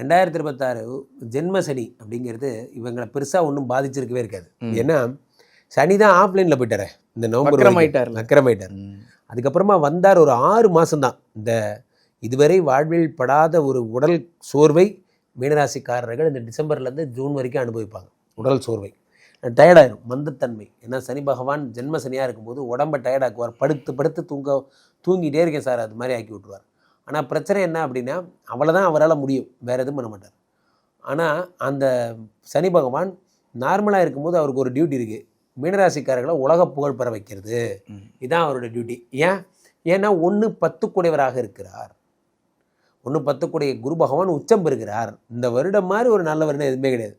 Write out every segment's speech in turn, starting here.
ரெண்டாயிரத்தி இருபத்தாறு ஜென்ம சனி அப்படிங்கிறது இவங்களை பெருசாக ஒன்றும் பாதிச்சிருக்கவே இருக்காது. ஏன்னா சனி தான் ஆஃப்லைனில் போயிட்டாரு. இந்த நவம்பர் வக்ரமாயிட்டார்ல. நக்கரமாயிட்டார் அதுக்கப்புறமா வந்தார் ஒரு ஆறு மாதம்தான் இந்த இதுவரை வாழ்வில் படாத ஒரு உடல் சோர்வை மீனராசிக்காரர்கள் இந்த டிசம்பர்லேருந்து ஜூன் வரைக்கும் அனுபவிப்பாங்க. உடல் சோர்வை. டயர்டாயிரும். மந்தத்தன்மை. ஏன்னா சனி பகவான் ஜென்ம சனியாக இருக்கும்போது உடம்பை டயர்டாக்குவார். படுத்து படுத்து தூங்க தூங்கிட்டே இருக்கேன் சார். அது மாதிரி ஆக்கி விட்ருவார் ஆனால் பிரச்சனை என்ன அப்படின்னா அவ்வளோதான் அவரால் முடியும். வேறு எதுவும் பண்ண மாட்டார். ஆனால் அந்த சனி பகவான் நார்மலாக இருக்கும்போது அவருக்கு ஒரு டியூட்டி இருக்குது மீனராசிக்காரர்களை உலக புகழ் பெற வைக்கிறது. ம். இதான் அவருடைய டியூட்டி ஏன்? ஏன்னா ஒன்று பத்துக்குடையவராக இருக்கிறார். ஒன்று பத்துக்குடைய குரு பகவான் உச்சம் பெறுகிறார். இந்த வருடம் மாதிரி ஒரு நல்ல வருடம் எதுவுமே கிடையாது.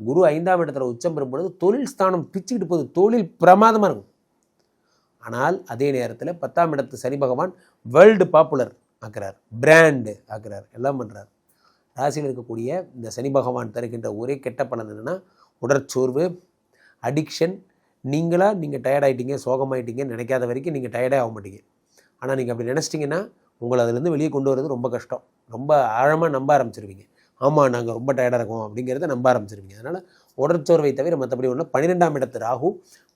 குரு ஐந்தாம் இடத்துல உச்சம் பெறும் பொழுது தொழில் ஸ்தானம் பிச்சுக்கிட்டு போகுது. தொழில் பிரமாதமாக இருக்கும். ஆனால் அதே நேரத்தில் பத்தாம் இடத்து சனி பகவான் வேர்ல்டு பாப்புலர் ஆக்குறார். பிராண்டு ஆக்குறார். எல்லாம் பண்ணுறார் ராசியில் இருக்கக்கூடிய இந்த சனி பகவான் தருகின்ற ஒரே கெட்ட பலன் என்னென்னா உடற்சோர்வு அடிக்ஷன் நீங்களாக நீங்கள் டயர்டாயிட்டீங்க சோகமாயிட்டீங்கன்னு நினைக்காத வரைக்கும் நீங்கள் டயர்டே ஆக மாட்டீங்க. ஆனால் நீங்கள் அப்படி நினச்சிட்டிங்கன்னா உங்களை அதுலேருந்து வெளியே கொண்டு வரது ரொம்ப கஷ்டம். ரொம்ப ஆழமாக நம்ப ஆரம்பிச்சிருவீங்க. ஆமாம் நாங்கள் ரொம்ப டயர்டாக இருக்கோம் அப்படிங்கிறத நம்ப ஆரம்பிச்சிருவீங்க. அதனால் உடற்சோர்வை தவிர மற்றபடி ஒன்று பன்னிரெண்டாம் இடத்து ராகு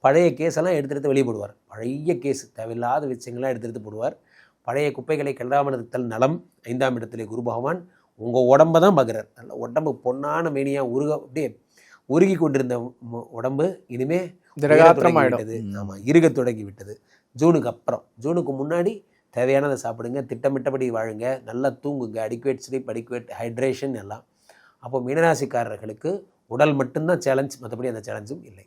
பழைய கேஸெல்லாம் எடுத்து எடுத்து வெளியே போடுவார். பழைய கேஸ் தேவையில்லாத விஷயங்கள்லாம் எடுத்து எடுத்து போடுவார். பழைய குப்பைகளை கல்லாமல் இருத்தல் நலம். ஐந்தாம் இடத்திலே குரு பகவான் உங்கள் உடம்பை தான் பார்க்குறார் நல்ல உடம்பு பொன்னான மேனியாக உருக அப்படியே உருகி கொண்டிருந்த உடம்பு இனிமே திரகாத்திரமாயிடும் ஆமாம் இருக தொடங்கி விட்டது ஜூனுக்கு அப்புறம் ஜூனுக்கு முன்னாடி தேவையானதை சாப்பிடுங்க திட்டமிட்டபடி வாழுங்க நல்லா தூங்குங்க அடிக்குவேட் ஸ்லீப் அடிக்குவேட் ஹைட்ரேஷன் எல்லாம். அப்போ மீனராசிக்காரர்களுக்கு உடல் மட்டும்தான் சேலஞ்ச் மற்றபடி அந்த சேலஞ்சும் இல்லை.